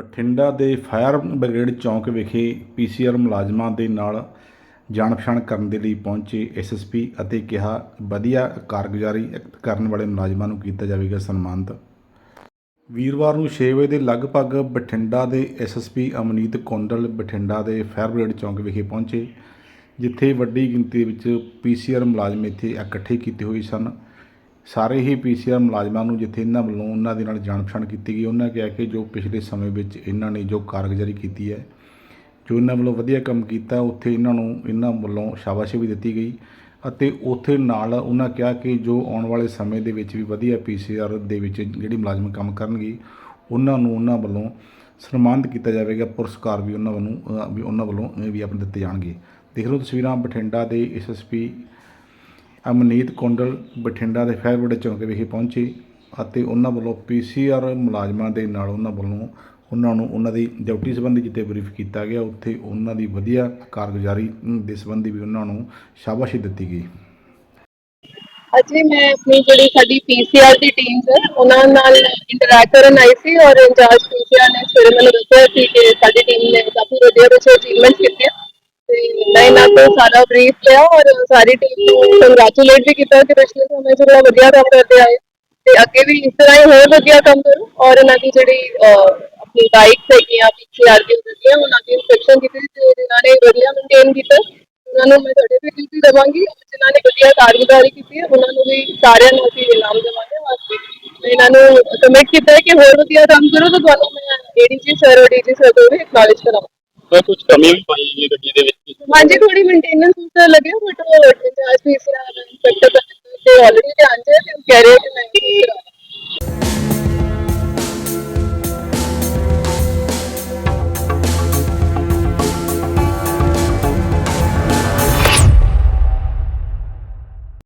ਬਠਿੰਡਾ ਦੇ fire brigade ਚੌਂਕ ਵਿਖੇ PCR ਮੁਲਾਜ਼ਮਾਂ ਦੇ ਨਾਲ ਜਾਣ ਪਛਾਣ ਕਰਨ ਦੇ ਲਈ ਪਹੁੰਚੇ ਐਸਐਸਪੀ ਅਤੇ ਕਿਹਾ, ਵਧੀਆ ਕਾਰਗੁਜ਼ਾਰੀ ਕਰਨ ਵਾਲੇ ਮੁਲਾਜ਼ਮਾਂ ਨੂੰ ਕੀਤਾ ਜਾਵੇਗਾ ਸਨਮਾਨਿਤ। ਵੀਰਵਾਰ ਨੂੰ 6 ਵਜੇ ਦੇ ਲਗਭਗ ਬਠਿੰਡਾ ਦੇ ਐਸਐਸਪੀ ਅਮਨੀਤ ਕੋਂਡਲ ਬਠਿੰਡਾ ਦੇ ਫਾਇਰ ਬ੍ਰਿਗੇਡ ਚੌਂਕ ਵਿਖੇ ਪਹੁੰਚੇ, ਜਿੱਥੇ ਵੱਡੀ ਗਿਣਤੀ ਵਿੱਚ ਪੀਸੀਆਰ ਮੁਲਾਜ਼ਮ ਇੱਥੇ ਇਕੱਠੇ ਕੀਤੇ ਹੋਏ ਸਨ। ਸਾਰੇ ਹੀ ਪੀਸੀਆਰ ਮੁਲਾਜ਼ਮਾਂ ਨੂੰ ਜਿੱਥੇ ਇਹਨਾਂ ਵੱਲੋਂ ਉਹਨਾਂ ਦੇ ਨਾਲ ਜਾਣ ਪਛਾਣ ਕੀਤੀ ਗਈ ਉਹਨਾਂ ਕਿਹਾ ਕਿ ਜੋ ਪਿਛਲੇ ਸਮੇਂ ਵਿੱਚ ਇਹਨਾਂ ਨੇ ਜੋ ਕਾਰਗੁਜ਼ਾਰੀ ਕੀਤੀ ਹੈ ਜੋ ਇਹਨਾਂ ਵੱਲੋਂ ਵਧੀਆ ਕੰਮ ਕੀਤਾ ਉੱਥੇ ਇਹਨਾਂ ਨੂੰ ਇਹਨਾਂ ਵੱਲੋਂ ਸ਼ਾਬਾਸ਼ੀ ਵੀ ਦਿੱਤੀ ਗਈ ਅਤੇ ਉੱਥੇ ਨਾਲ ਉਹਨਾਂ ਕਿਹਾ ਕਿ ਜੋ ਆਉਣ ਵਾਲੇ ਸਮੇਂ ਦੇ ਵਿੱਚ ਵੀ ਵਧੀਆ ਪੀਸੀਆਰ ਦੇ ਵਿੱਚ ਜਿਹੜੀ ਮੁਲਾਜ਼ਮ ਕੰਮ ਕਰਨਗੇ ਉਹਨਾਂ ਨੂੰ ਉਹਨਾਂ ਵੱਲੋਂ ਸਨਮਾਨਿਤ ਕੀਤਾ ਜਾਵੇਗਾ ਪੁਰਸਕਾਰ ਵੀ ਉਹਨਾਂ ਵੱਲੋਂ ਵੀ ਉਹਨਾਂ ਵੱਲੋਂ ਅ, ਵੀ ਆਪਣੇ ਦਿੱਤੇ ਜਾਣਗੇ। ਦੇਖ ਲਓ ਤਸਵੀਰਾਂ ਬਠਿੰਡਾ ਦੇ ਐਸਐਸਪੀ ਅਮਨੀਤ ਕੁੰਡਲ ਬਠਿੰਡਾ ਦੇ ਫਾਇਰ ਚੌਂਕ ਵਿਖੇ ਪਹੁੰਚੇ ਅਤੇ ਉਹਨਾਂ ਵੱਲੋਂ ਪੀਸੀਆਰ ਮੁਲਾਜ਼ਮਾਂ ਦੇ ਨਾਲ ਉਹਨਾਂ ਵੱਲੋਂ ਉਹਨਾਂ ਨੂੰ ਉਹਨਾਂ ਦੀ ਡਿਊਟੀ ਸੰਬੰਧੀ ਜਿੱਥੇ ਬਰੀਫ ਕੀਤਾ ਗਿਆ, ਉੱਥੇ ਉਹਨਾਂ ਦੀ ਵਧੀਆ ਕਾਰਗੁਜ਼ਾਰੀ ਦੇ ਸੰਬੰਧੀ ਵੀ ਉਹਨਾਂ ਨੂੰ ਸ਼ਾਬਾਸ਼ੀ ਦਿੱਤੀ ਗਈ। ਅੱਜ ਮੈਂ ਆਪਣੀ ਜਿਹੜੀ ਸਾਡੀ ਪੀਸੀਆਰ ਦੀ ਟੀਮ ਹੈ, ਉਹਨਾਂ ਨਾਲ ਇੰਟਰੈਕਟ ਕਰਨ ਆਈ ਸੀ ਔਰ ਇੰਚਾਰਜ ਪੀਸੀਆਰ ਨੇ ਸਵੇਰੇ ਮੈਨੂੰ ਦੱਸਿਆ ਸੀ ਕਿ ਸਾਡੀ ਟੀਮ ਨੇ ਕਾਫੀ ਵਧੀਆ ਵਿੱਚ ਅਚੀਵਮੈਂਟ ਕੀਤੀਆਂ। ਤੇ ਮੈਂ ਇਹਨਾਂ ਤੋਂ ਸਾਰਾ ਬਰੀਫ ਲਿਆ ਔਰ ਸਾਰੀ ਟੀਮ ਨੂੰ ਕੰਗ੍ਰੈਚੁਲੇਟ ਵੀ ਕੀਤਾ ਕਿ ਪਿਛਲੇ ਸਮੇਂ 'ਚ ਬੜਾ ਵਧੀਆ ਕੰਮ ਕਰਦੇ ਆਏ। ਤੇ ਅੱਗੇ ਵੀ ਇਸ ਤਰ੍ਹਾਂ ਹੀ ਹੋਰ ਵਧੀਆ ਕੰਮ ਕਰੋ ਔਰ ਇਹਨਾਂ ਦੀ ਜਿਹੜੀ ਆਪਣੀ ਬਾਈਕਸ ਹੈਗੀਆਂ ਪੀਸੀਆਰ ਦੀ ਹੁੰਦੀਆਂ ਉਹਨਾਂ ਦੀ ਇਨਸਪੈਕਸ਼ਨ ਕੀਤੀ ਤੇ ਜਿਨ੍ਹਾਂ ਨੇ ਵਧੀਆ ਮੇਨਟੇਨ ਕੀਤਾ, ਉਹਨਾਂ ਨੂੰ ਮੈਂ ਸਰਟੀਫਿਕੇਟ ਵੀ ਦੇਵਾਂਗੀ ਔਰ ਜਿਨ੍ਹਾਂ ਨੇ ਵਧੀਆ ਕਾਰਗੁਜ਼ਾਰੀ ਕੀਤੀ ਹੈ, ਉਹਨਾਂ ਨੂੰ ਵੀ ਸਾਰਿਆਂ ਨੂੰ ਅਸੀਂ ਇਨਾਮ ਦੇਵਾਂਗੇ ਵਾਸਤੇ ਇਹਨਾਂ ਨੂੰ ਕਮਿਟ ਕੀਤਾ ਹੈ ਕਿ ਹੋਰ ਵਧੀਆ ਕੰਮ ਕਰੋ ਤਾਂ ਤੁਹਾਨੂੰ ਮੈਂ ਏਡੀਜੀ ਸਰ ਔਰ ਡੀਜੀ ਸਰ ਤੋਂ ਵੀ ਐਕਨੋਲਜ ਕਰਾਂਗਾ। ਕੋਈ ਕੁਝ ਕਮੀ ਵੀ ਪਾਈ ਹੈ ਗੱਡੀ ਦੇ ਵਿੱਚ। ਹਾਂਜੀ ਥੋੜੀ ਮੇਨਟੇਨੈਂਸ ਤਾਂ ਲੱਗੇ ਬਟ ਉਹ ਇੰਚਾਰਜ ਪੀਸੀਆਰ ਇੰਸਪੈਕਟਰ ਤੇ ਆਲਰੇਡੀ ਧਿਆਨ ਚ ਹੈ ਤੇ ਉਹ ਕਹਿ ਰਹੇ ਕਿ ਮੈਂ